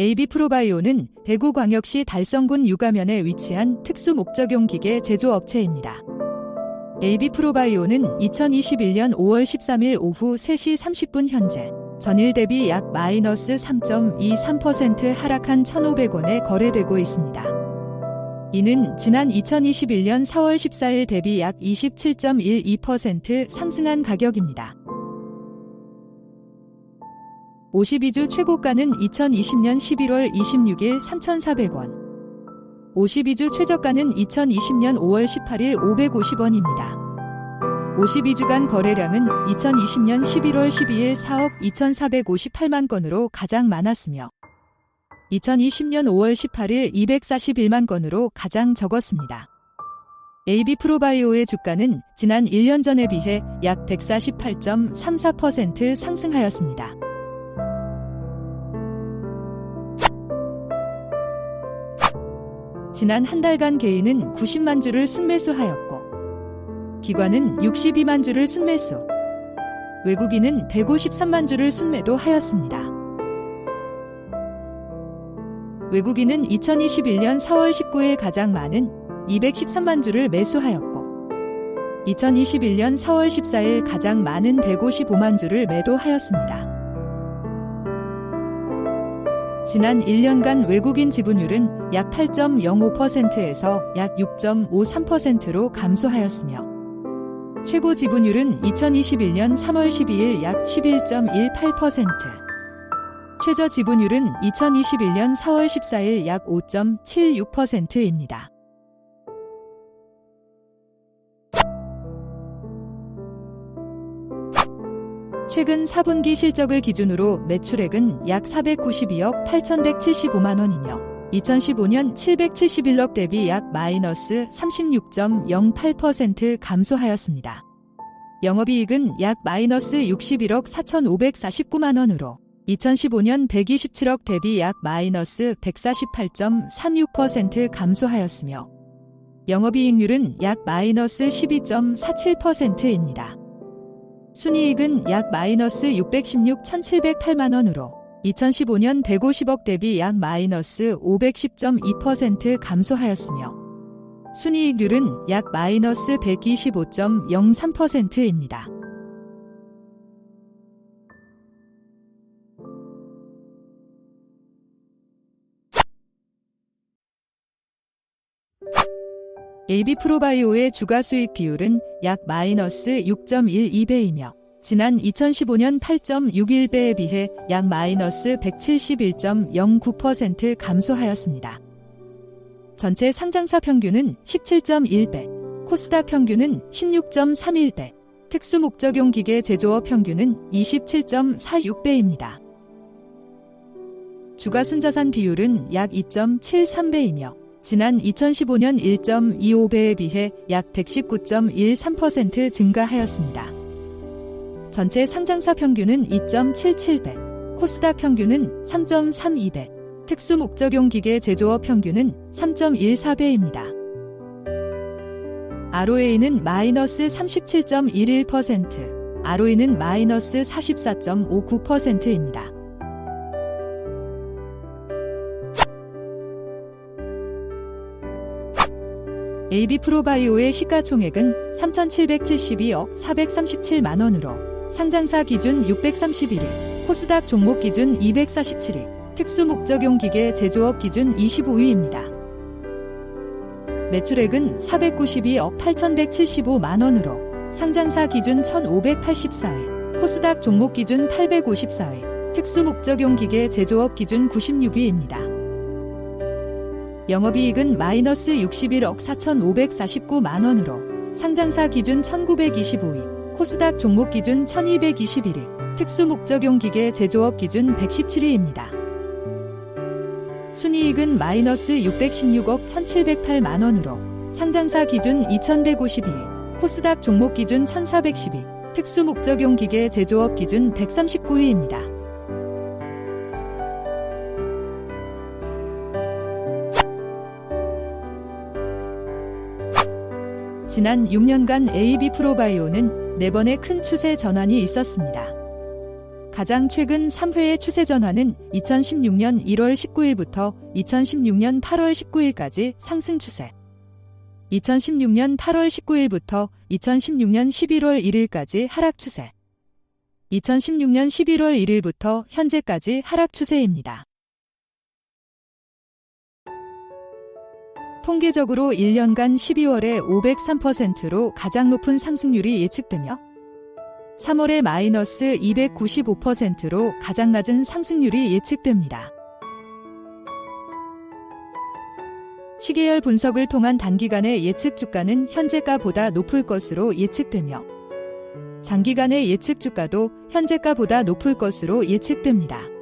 AB 프로바이오는 대구광역시 달성군 육가면에 위치한 특수 목적용 기계 제조업체입니다. AB 프로바이오는 2021년 5월 13일 오후 3시 30분 현재 전일 대비 약 마이너스 3.23% 하락한 1,500원에 거래되고 있습니다. 이는 지난 2021년 4월 14일 대비 약 27.12% 상승한 가격입니다. 52주 최고가는 2020년 11월 26일 3,400원. 52주 최저가는 2020년 5월 18일 550원입니다. 52주간 거래량은 2020년 11월 12일 4억 2,458만 건으로 가장 많았으며 2020년 5월 18일 241만 건으로 가장 적었습니다. AB 프로바이오의 주가는 지난 1년 전에 비해 약 148.34% 상승하였습니다. 지난 한 달간 개인은 90만 주를 순매수하였고 기관은 62만 주를 순매수, 외국인은 153만 주를 순매도 하였습니다. 외국인은 2021년 4월 19일 가장 많은 213만 주를 매수하였고 2021년 4월 14일 가장 많은 155만 주를 매도하였습니다. 지난 1년간 외국인 지분율은 약 8.05%에서 약 6.53%로 감소하였으며 최고 지분율은 2021년 3월 12일 약 11.18%, 최저 지분율은 2021년 4월 14일 약 5.76%입니다. 최근 4분기 실적을 기준으로 매출액은 약 492억 8,175만 원이며 2015년 771억 대비 약 마이너스 36.08% 감소하였습니다. 영업이익은 약 마이너스 61억 4,549만 원으로 2015년 127억 대비 약 마이너스 148.36% 감소하였으며 영업이익률은 약 마이너스 12.47%입니다. 순이익은 약 마이너스 616 1,708만 원으로 2015년 150억 대비 약 마이너스 510.2% 감소하였으며 순이익률은 약 마이너스 125.03%입니다. AB 프로바이오의 주가 수익 비율은 약 마이너스 6.12배이며 지난 2015년 8.61배에 비해 약 마이너스 171.09% 감소하였습니다. 전체 상장사 평균은 17.1배, 코스닥 평균은 16.31배, 특수 목적용 기계 제조업 평균은 27.46배입니다. 주가 순자산 비율은 약 2.73배이며 지난 2015년 1.25배에 비해 약 119.13% 증가하였습니다. 전체 상장사 평균은 2.77배, 코스닥 평균은 3.32배, 특수 목적용 기계 제조업 평균은 3.14배입니다. ROA는 마이너스 37.11%, ROE는 마이너스 44.59%입니다. AB 프로바이오의 시가총액은 3,772억 437만 원으로 상장사 기준 631위, 코스닥 종목 기준 247위, 특수목적용 기계 제조업 기준 25위입니다. 매출액은 492억 8,175만 원으로 상장사 기준 1,584위, 코스닥 종목 기준 854위, 특수목적용 기계 제조업 기준 96위입니다. 영업이익은 마이너스 61억 4,549만 원으로 상장사 기준 1925위, 코스닥 종목 기준 1221위, 특수목적용 기계 제조업 기준 117위입니다. 순이익은 마이너스 616억 1,708만 원으로 상장사 기준 2,152위, 코스닥 종목 기준 1,412, 특수목적용 기계 제조업 기준 139위입니다. 지난 6년간 AB 프로바이오는 4번의 큰 추세 전환이 있었습니다. 가장 최근 3회의 추세 전환은 2016년 1월 19일부터 2016년 8월 19일까지 상승 추세. 2016년 8월 19일부터 2016년 11월 1일까지 하락 추세. 2016년 11월 1일부터 현재까지 하락 추세입니다. 통계적으로 1년간 12월에 503%로 가장 높은 상승률이 예측되며 3월에 마이너스 295%로 가장 낮은 상승률이 예측됩니다. 시계열 분석을 통한 단기간의 예측 주가는 현재가보다 높을 것으로 예측되며 장기간의 예측 주가도 현재가보다 높을 것으로 예측됩니다.